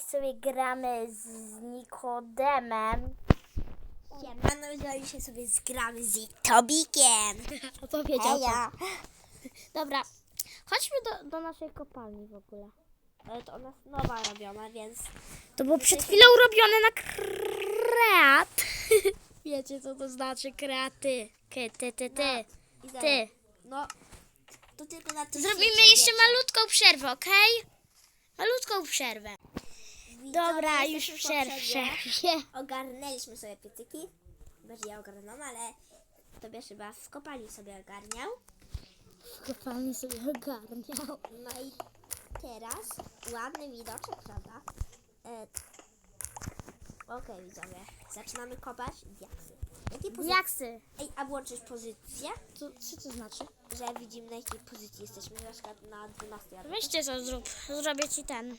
sobie gramy z Nikodemem. Siemano, no dzisiaj sobie zgramy z Tobikiem. Opowiedział Heja. Dobra, chodźmy do, do naszej kopalni w ogóle. Ale to ona nowa robiona, więc To było przed chwilą robione na kreat. Wiecie co to znaczy kreaty? Ty, ty, ty, ty. i zaraz- Ty. No, to tylko na to Zrobimy jeszcze malutką przerwę, okej? Malutką przerwę. Dobra, już przerwie. Ogarnęliśmy sobie piecyki. Bardziej ja ogarnęłam, ale Tobiasz chyba w kopalni sobie ogarniał. Kopalni sobie ogarniał. No i teraz ładny widoczek, prawda? E, Okej, widzowie. Zaczynamy kopać diaksy. Jakie pozy- Jaksy. Ej, a włączysz pozycję? Co, co to znaczy? Że widzimy na jakiej pozycji jesteśmy. Na przykład na 12 albo Weźcie co zrób. Zrobię ci ten.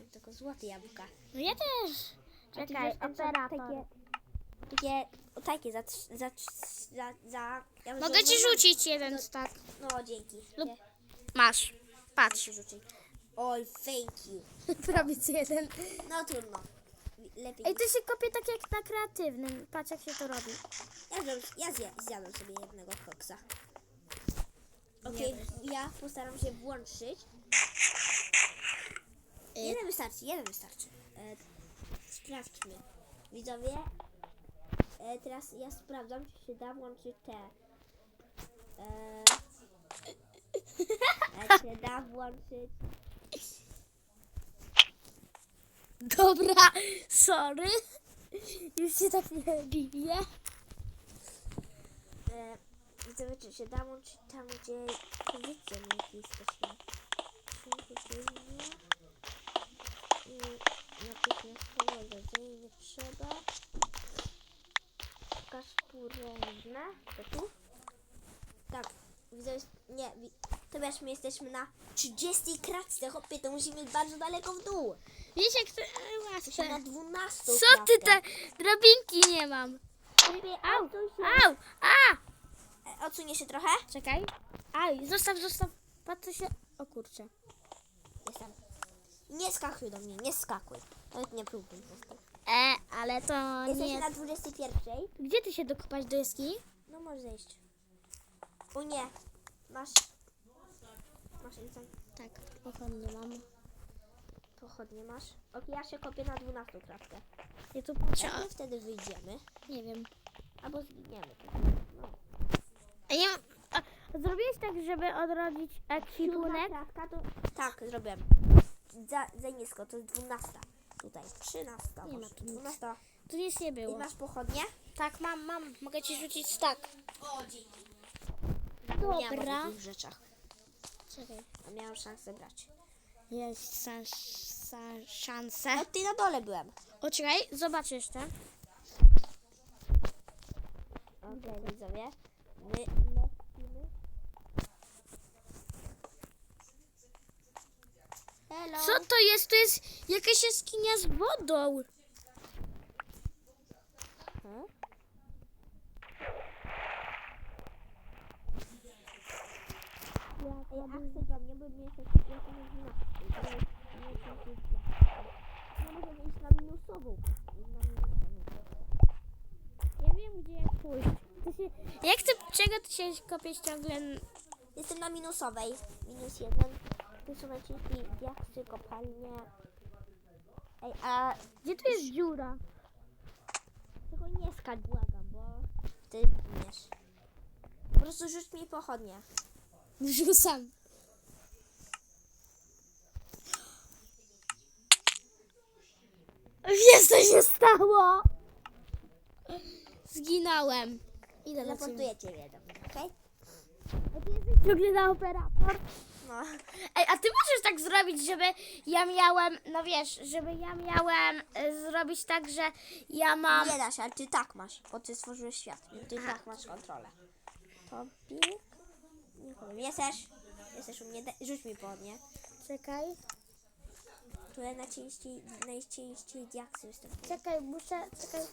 Bierze tylko złote jabłka. No ja też. Czekaj, operator. Takie, takie, takie za, za, za, za ja Mogę wziął ci rzucić jeden tak. No, dzięki. Lub- Nie, Masz. Patrz. ci rzuci. Oj, thank you. Prawie jeden. No trudno. Lepiej. Ej, to się kopie tak jak na kreatywnym. Patrz jak się to robi. Ja, zjem- ja zja, zjadam sobie jednego koksa. Okej, ja postaram się włączyć. Jeden wystarczy, jeden wystarczy. E, sprawdźmy. Widzowie, e, teraz ja sprawdzam, czy się da włączyć te. E, czy da włączyć. Dobra, sorry. Już się tak nie dziwię. E, widzowie, czy się da włączyć tam, gdzie jakiej jesteśmy. Przygotowanie. I natychmiastowe jedzenie nie trzeba. Pokaż porężne. To tu? Tak. Widzę, nie, to wiesz, my jesteśmy na 30 kratce, chłopie, to musimy iść bardzo daleko w dół. Wiesz jak to Musimy na łatwe. 12 Co ty te drabinki nie mam? Chłopie, Au, au, a! E, Odsunie się trochę? Czekaj. Aj, zostaw, zostaw. Patrz co się... O kurczę. Jestem. Nie skakuj do mnie, nie skakuj. Nawet nie próbuj. E, ale to Jesteś nie... na 21. Gdzie ty się dokopać do jaskini? No możesz zejść. O nie. Masz. Masz tam Tak, pochodnie mam. pochodnie masz. Ok, ja się kopię na 12 kratkę. Ja tu patrzę, Jak a, my wtedy wyjdziemy? nie wiem. Albo zginiemy. No. A ja... A, zrobiłeś tak, żeby odrodzić Siódma ekwipunek? kratka to... Tak, zrobiłem. Za, za nisko, to jest 12. Tutaj 13. Nie ma tu nic. 12. Tu nic nie I było. masz pochodnie? Tak, mam, mam. Mogę ci rzucić tak. Zapomniałam o Dobra. takich rzeczach. Czekaj. A miałam szansę brać. Jest sa, szansa. No ty na dole byłem. O, czekaj, zobacz jeszcze. Okej, widzowie. My Hello. Co to jest? To jest jakaś jaskinia z wodą. Hmm? Ej, a chcę do mnie, bo mnie jesteś ja to nie znam. No możemy iść na minusową. Ja wiem, gdzie jak pójść. Się, jak ty, czego ty się kopiesz ciągle? Jestem na minusowej. Minus jeden. Tu są naciski, diaksy, kopalnie. Ej, a Gdzie tu jest dziura? tylko nie skacz, błagam, bo ty giniesz. Po prostu rzuć mi pochodnie. Rzucam. Wiesz, co się stało? Zginąłem. Idę do ciebie. Teleportuję cię jeden, okej? A ty jesteś ciągle na operator? No. Ej, a ty możesz tak zrobić, żeby ja miałem, no wiesz, żeby ja miałem e, zrobić tak, że ja mam... Nie da się, ale ty tak masz, bo ty stworzyłeś świat. I ty tak masz kontrolę. Tobik. Nie powiem. Jesteś? Jesteś u mnie. Daj- Rzuć mi pochodnie. Czekaj, Tutaj najcięściej, najcięściej diaksy występują. czekaj, muszę, czekaj.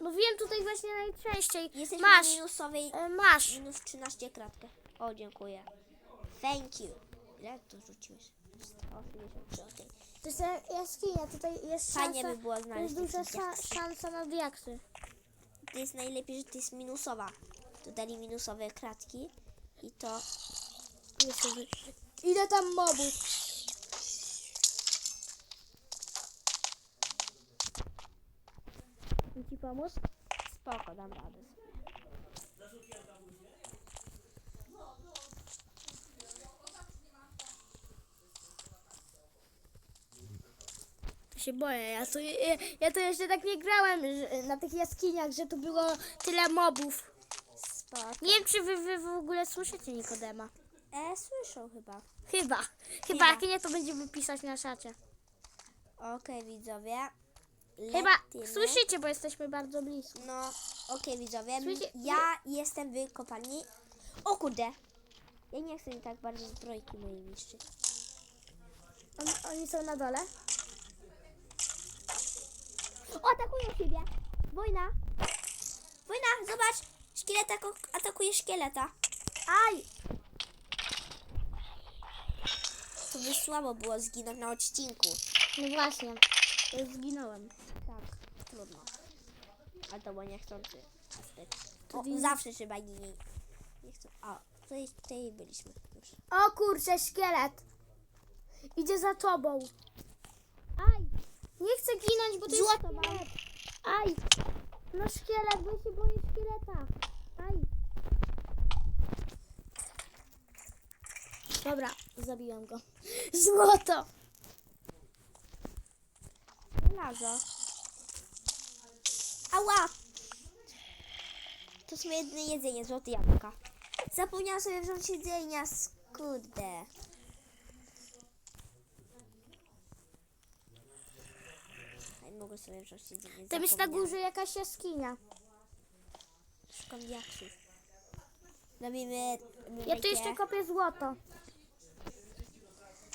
Mówiłem tutaj właśnie najczęściej. Jesteś Masz, na minusowej e, masz. minus 13 kratkę. O, dziękuję. Thank you. Ile to rzuciłeś? 183, okej. To jest jaskinia, tutaj jest Fajnie szansa, by było to znaleźć jest duża taki sa- diaks. szansa na diaksy. To jest najlepiej, że to jest minusowa. Tu dali minusowe kratki i to... Ile tam mobów? Ci pomóc? Spoko, dam radę sobie. Się boję, ja to, ja, ja to jeszcze tak nie grałem że, na tych jaskiniach, że tu było tyle mobów. Spoko. Nie wiem, czy wy, wy w ogóle słyszycie Nikodema. E, słyszą chyba. Chyba. Chyba, jak nie, to będziemy pisać na szacie. Okej, widzowie. Chyba Lecimy. słyszycie, bo jesteśmy bardzo blisko. No, okej widzowie, Słyszy- ja jestem w kopalni. O kurde! Ja nie chcę tak bardzo zbrojki mojej niszczyć. On, oni są na dole? Atakują siebie! Wojna! Wojna, zobacz! Szkielet atakuje szkieleta. Aj! To by słabo było zginąć na odcinku. No właśnie, zginąłem. Tak, trudno. Ale to było niechcący aspekt. O, zawsze trzeba nie, nie, chcę. O, tutaj, tutaj byliśmy już. O kurczę, szkielet! Idzie za tobą. Nie chcę ginąć, bo to Złoto jest mam. szkielet. Aj! No szkielet, bo się boję szkieleta. Aj! Dobra, zabiłem go. Złoto! Żelazo. Ała! To jest moje jedyne jedzenie, złote jabłka. Zapomniałam sobie wziąć jedzenia, skurde. Mogę sobie wziąć jedzenie. Tam jest na górze jakaś jaskinia. Szukam diaksów. Robimy... Ja tu jeszcze kopię złoto.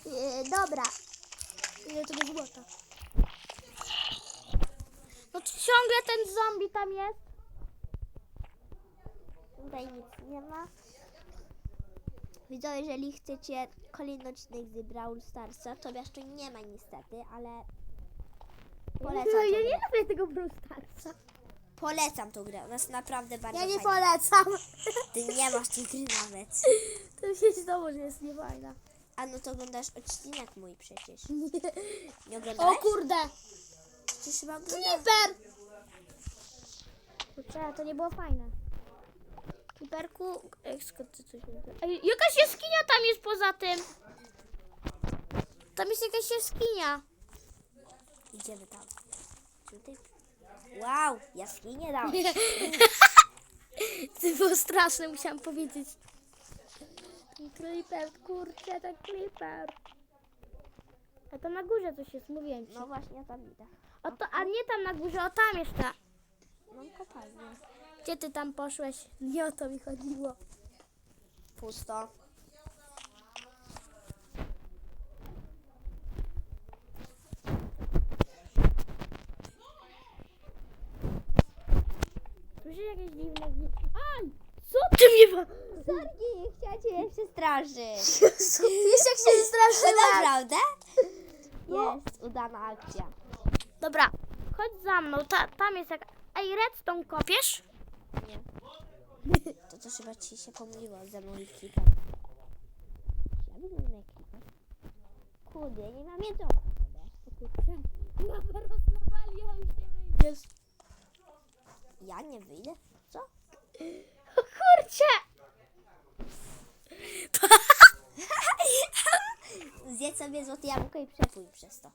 E, dobra. Ile tego złota? No to ciągle ten zombie tam jest. Tutaj nic nie ma. Widzowie, jeżeli chcecie kolejny odcinek z Brawl Starsa, to jeszcze nie ma niestety, ale polecam Ja tą nie lubię tego Brawl Starsa. Polecam tą grę, ona jest naprawdę bardzo Ja nie fajna. polecam. Ty nie masz tej gry nawet. To się znowu, że jest niefajna. A no to oglądasz odcinek mój przecież. Nie O oglądałeś? kurde. Przecież chyba oglądałeś. Kliper. Kurczę, to nie było fajne. Kliperku, ej, skąd ty coś Ej, Jakaś jaskinia tam jest poza tym. Tam jest jakaś jaskinia. Idziemy tam. Tutaj. Wow, jaskinie dałeś. To było straszne, musiałam powiedzieć. Ten Creeper, kurczę, ten creeper. A tam na górze coś jest, mówiłem ci. No właśnie, ja tam idę. O to, a nie tam na górze, o tam jeszcze. Mam kopalnię. Gdzie ty tam poszłeś? Nie o to mi chodziło. Pusto. Słyszysz jakieś dziwne? Aj! Co ty mnie ma? Sorki, chciałam cię przestraszyć. Wiesz jak się straszyłam? Naprawdę? Jest, udana akcja. Dobra, chodź za mną, Ta, tam jest jak... Ej, redstone kopiesz? Nie. To też chyba ci się pomyliło ze mną i klipem. Ja wyglądam jak klipem. Kurde, nie mam jedzonka sobie. O kurczę. Mapę rozlewali, ale nie wyjdziesz. Ja nie wyjdę? Co? O kurczę! Zjedz sobie złote jabłko i przepłyń przez to.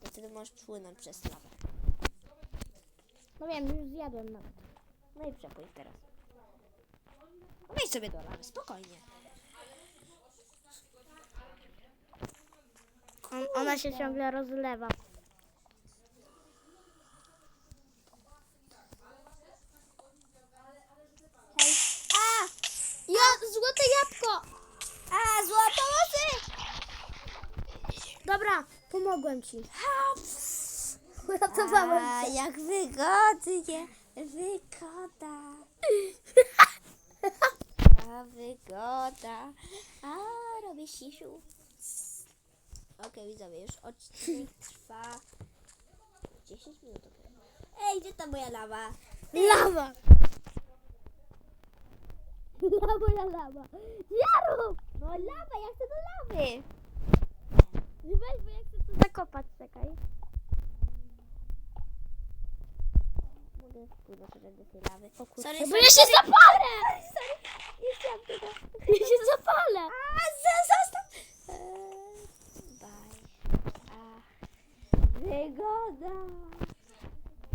To wtedy możesz płynąć przez lawę. No wiem, już zjadłem nawet. No i przepłyń teraz. Wejdź sobie do lawy, spokojnie. On, ona się ciągle rozlewa. Hej. A! Ja, jabłko! A, złote łosy! Dobra, pomogłem ci. Uratowałem A, cię. jak wygodnie. Wygoda. A wygoda. A robię sisiu. Okej, widzowie, już odcinek trwa 10 minut. okej. Ej, gdzie ta moja lawa? Lawa! Lawa, lawa. Jaru! No lawa, ja chcę do lawy. Weź, bo ja chcę to zakopać, czekaj. Mogę wpłynąć do tej lawy. O kurczę, Sorry, bo ja się zapalę! Sorry, nie chciałam tego. Ja się zapalę! A, za- zostaw! Eee. Ach, wygoda.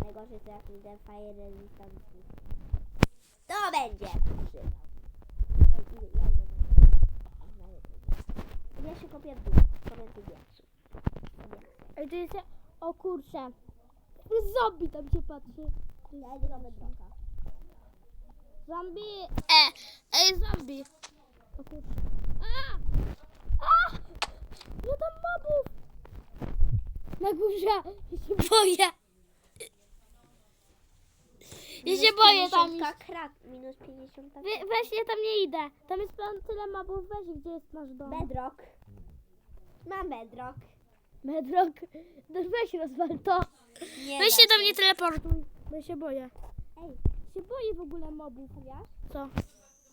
Najgorzej to jak mi ten fire resistant. To będzie. Trzy. Ej, idę, ja idę na- Ja się kopię w dół. Kopię tu diaksy. Ej, to jest... O kurczę. Zombie tam się patrzy. Ja idę do bedrocka. Zombie! E! Ej, zombie! O kurczę. A! A! No tam mobów! Na górze! Ja się boję! Ja się boję tam iść. 50 krat, minus 50 We, weź, ja tam nie idę. Tam jest plan tyle mobów. Weź, gdzie jest nasz dom. Bedrock. Mam bedrock. Bedrock. No weź rozwal to. Nie Weź da się do mnie teleportuj. Bo ja się boję. Ej, się boję w ogóle mobów. wiesz? Co?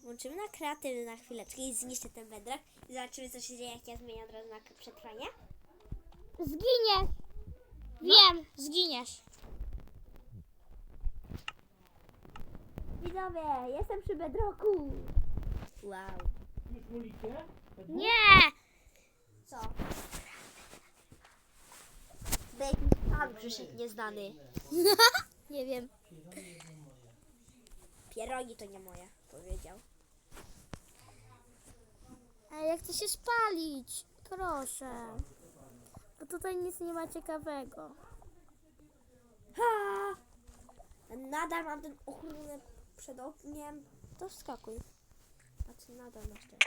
Włączymy na kreatywny na chwileczkę i zniszczę ten bedrock i zobaczymy co się dzieje jak ja zmienię od razu na k- przetrwanie. Zginiesz. Wiem, zginiesz. Widzowie, jestem przy bedrocku. Wow. Nie! Co? Tutaj jakiś pan przyszedł nieznany. nie wiem. Pierogi to nie moje, powiedział. Ej, jak chcę się spalić. Proszę. Bo tutaj nic nie ma ciekawego. Ha! Nadal mam ten ochronę przed ogniem. To wskakuj. A ty nadal masz ten.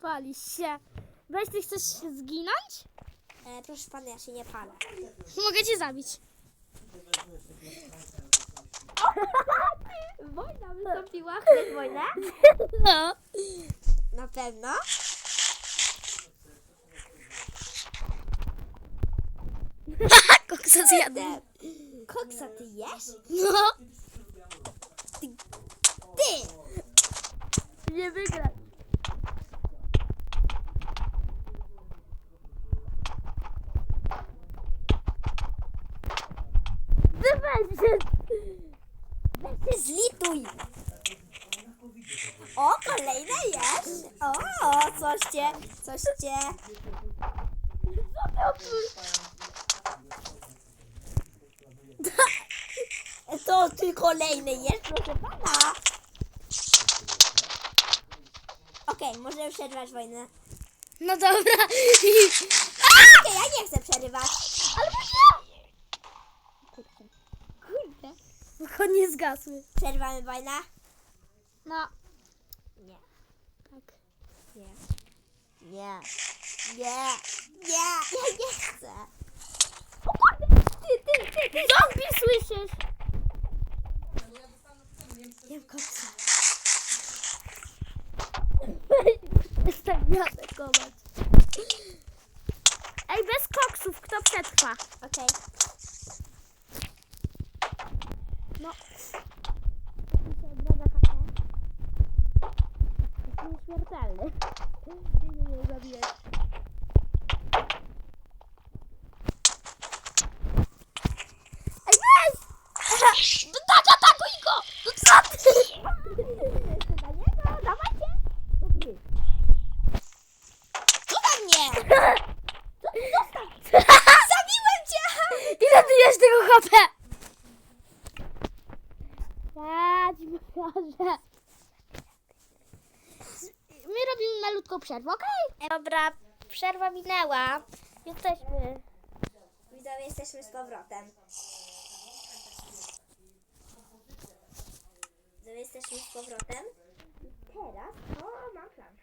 Palisz się. Weź, ty chcesz się zginąć? E, proszę pana, ja się nie palę. Mogę cię zabić. Wojna wystąpiła? Chcesz wojnę? No. Na pewno. Koksa zjadłem. Koksa ty jesz? No. Ty! Nie wygrać. Weź się. Zlituj! O, kolejne jesz! O, coś cię, coś cię. To ty kolejny jesz, proszę pana. Okej, możemy przerwać wojnę. No dobra. Okej, ja nie chcę przerywać. Ale nie. Kurde. Bo nie zgasły. Przerwamy wojnę? No. Nie. Tak. Nie. Nie. Nie. Nie. Ja nie chcę. O kurde! Ty, ty, ty, ty. Zombie słyszysz? Jem koksa. Jestem zaatakować. Ej, bez koksów, kto przetrwa? Okej. No. Nieśmiertelny. Nie nie zabijać. Ej, weź! No tak, atakuj go! No co ty? Jeszcze dla niego, dawajcie. Dobry. Zostaw mnie! Zabiłem cię! Ile ty jest tego HP? Pokażę. My robimy malutką przerwę, okej? Dobra, przerwa minęła. Jesteśmy. Widzowie, jesteśmy z powrotem. Widzowie, jesteśmy z powrotem. I teraz, o, mam plan.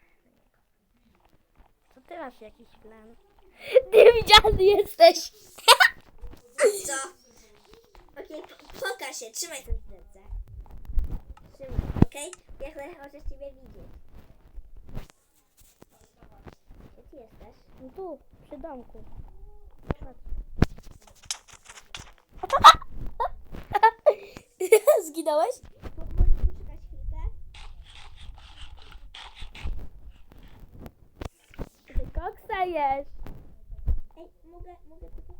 To ty masz jakiś plan. Niewidzialny jesteś. Co? Okej, po- pokaż się, trzymaj ten w ręce. Trzymaj, okej? Ja chcę chociaż ciebie widzieć. jesteś? No tu, przy domku. Zginąłeś? Mo- Możesz poczekać chwilkę? Ty koksa jesz. Ej, mogę, mogę tutaj?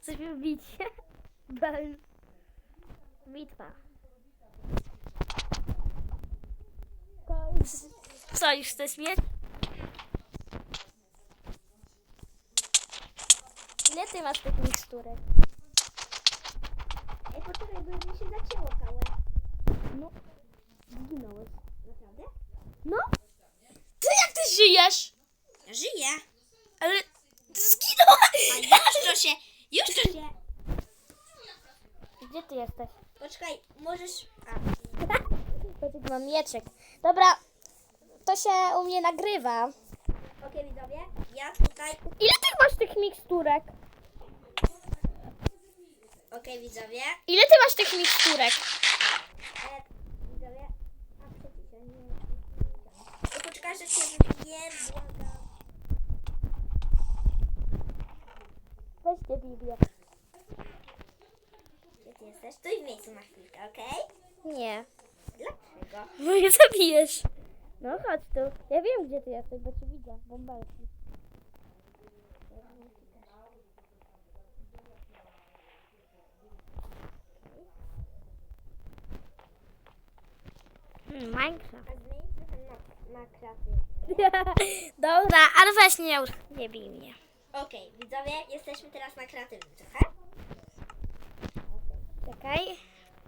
Chcesz bić się? Bitwa. Co, już chcesz mieć? Ile ty masz tych miksturek? Ej, poczekaj, bo mi się zacięło całe. No, zginąłeś. Naprawdę? No? Ty jak ty żyjesz? Żyję. Ale ty zginąłeś! A już to się, już to się. Gdzie ty jesteś? Poczekaj, możesz... A, mam mieczek. Dobra, to się u mnie nagrywa. okej widzowie, ja tutaj... Ile ty masz tych miksturek? Okej widzowie, Ile ty masz tych miksturek? e, widzowie... A, przecież nie... Poczekaj, że się wybiję, błagam. Weźcie Biblię. Jesteś? Stój w miejscu na chwilkę, okej? Nie. Dlaczego? Bo mnie zabijesz. No chodź tu. Ja wiem gdzie ty jesteś, bo cię widzę. Bąbelki. Hmm, Minecraft. A zmień trochę na, na kreatywny. Dobra, ale weź nie, nie bij mnie. Okej, widzowie, jesteśmy teraz na kreatywnym trochę. Czekaj.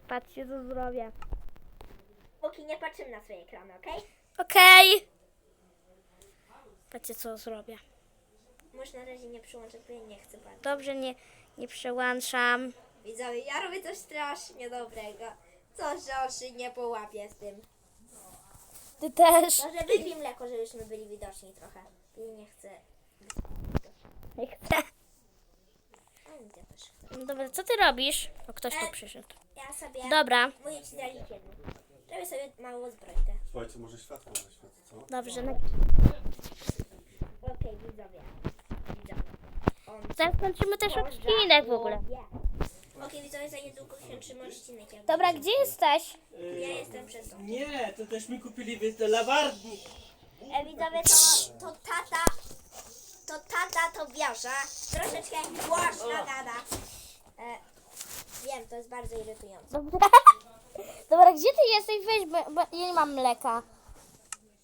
Patrzcie co zrobię. Póki nie patrzymy na swoje ekrany, okej? Okej. Patrzcie co zrobię. Może na razie nie przyłączać, bo ja nie chcę bardzo. Dobrze, nie, nie przełączam. Widzowie, ja robię coś strasznie dobrego. Coś, że się nie połapie z tym. Ty też. Może wypij mleko, żebyśmy byli widoczni trochę. I nie chcę. Nie chcę. Ja też chcę. No Dobra, co ty robisz? O, ktoś tu E. przyszedł. Ja sobie... Dobra, Mówię ci dali jedno. Robię sobie małą zbrojkę. Słuchajcie, może światło na światło, co? dobrze. No. Okej, widzowie. Widzowie. On... Zaraz kończymy też odcinek w ogóle. Okej, widzowie, za niedługo kończymy odcinek. jak Dobra, gdzie jesteś? Ja jestem przed tą. Nie, to też mi kupili wy te lawarni. E, widzowie, to, to to tata to biarza. Troszeczkę głośno gada. E, wiem, to jest bardzo irytujące. Dobra. Dobra, gdzie ty jesteś? Weź, bo, bo ja nie mam mleka.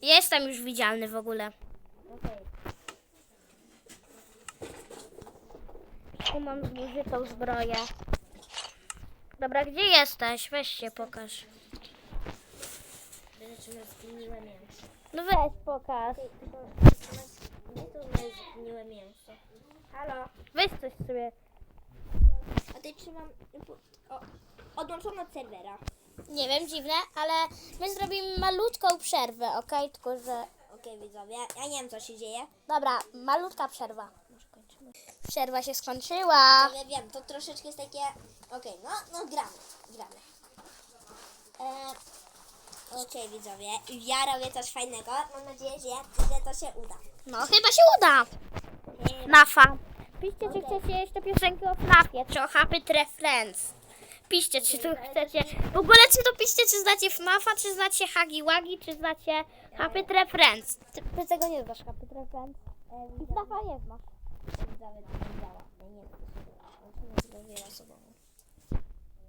Jestem już widzialny w ogóle. Tu mam zużytą zbroję. Dobra, gdzie jesteś? Weź się pokaż. No weź pokaż. Nie to zgniłe mięso. Halo? Weź coś sobie. A ty trzymam... O, odłączono od serwera. Nie wiem, dziwne, ale my zrobimy malutką przerwę, okej? Tylko, że... Okej, widzowie, ja nie wiem co się dzieje. Dobra, malutka przerwa. Może kończymy. Przerwa się skończyła. Ale wiem, to troszeczkę jest takie... Okej, no, no gramy, gramy. E, Okej, widzowie, ja robię coś fajnego. Mam nadzieję, że, to się uda. No, chyba się uda. FNAFa. Piszcie, czy chcecie jeszcze piosenki o FNAFie, czy o Happy Tree Friends. Piszcie, czy tu chcecie. W ogóle, czy to piszcie, czy znacie FNAFa, czy znacie Hagi Wagi, czy znacie Happy Tree Friends. Ty, ty tego nie znasz, Happy Tree Friends. I FNAFa nie znasz. Widzowie, to nie działa. Nie chcę się Musimy z osobą.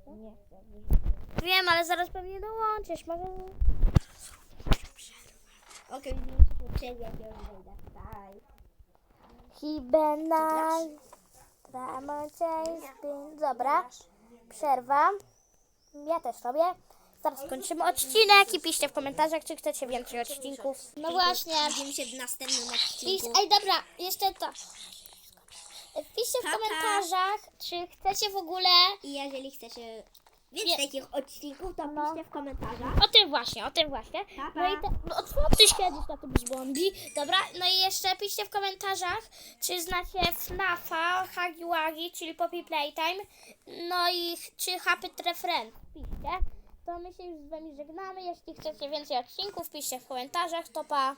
Nie chcę. Wiem, ale zaraz pewnie dołączysz. Może... Okej, widzimy się po przerwie, jak ja już wejdę. Bye. Hibenal. Dobra, przerwa. Ja też robię. Zaraz kończymy odcinek i piszcie w komentarzach, czy chcecie więcej odcinków. No właśnie. Widzimy się w następnym odcinku. ej, dobra, jeszcze to. Piszcie w komentarzach, czy chcecie w ogóle. I jeżeli chcecie więcej Nie. takich odcinków, to No. piszcie w komentarzach. O tym właśnie, o tym właśnie. Pa, pa. No i te, co ty siedzisz na tym zbombi? Dobra, no i jeszcze piszcie w komentarzach, czy znacie FNAFa, Hagi Wagi, czyli Poppy Playtime, no i czy Happy Tree. Piszcie. To my się już z wami żegnamy. Jeśli chcecie więcej odcinków, piszcie w komentarzach. To pa.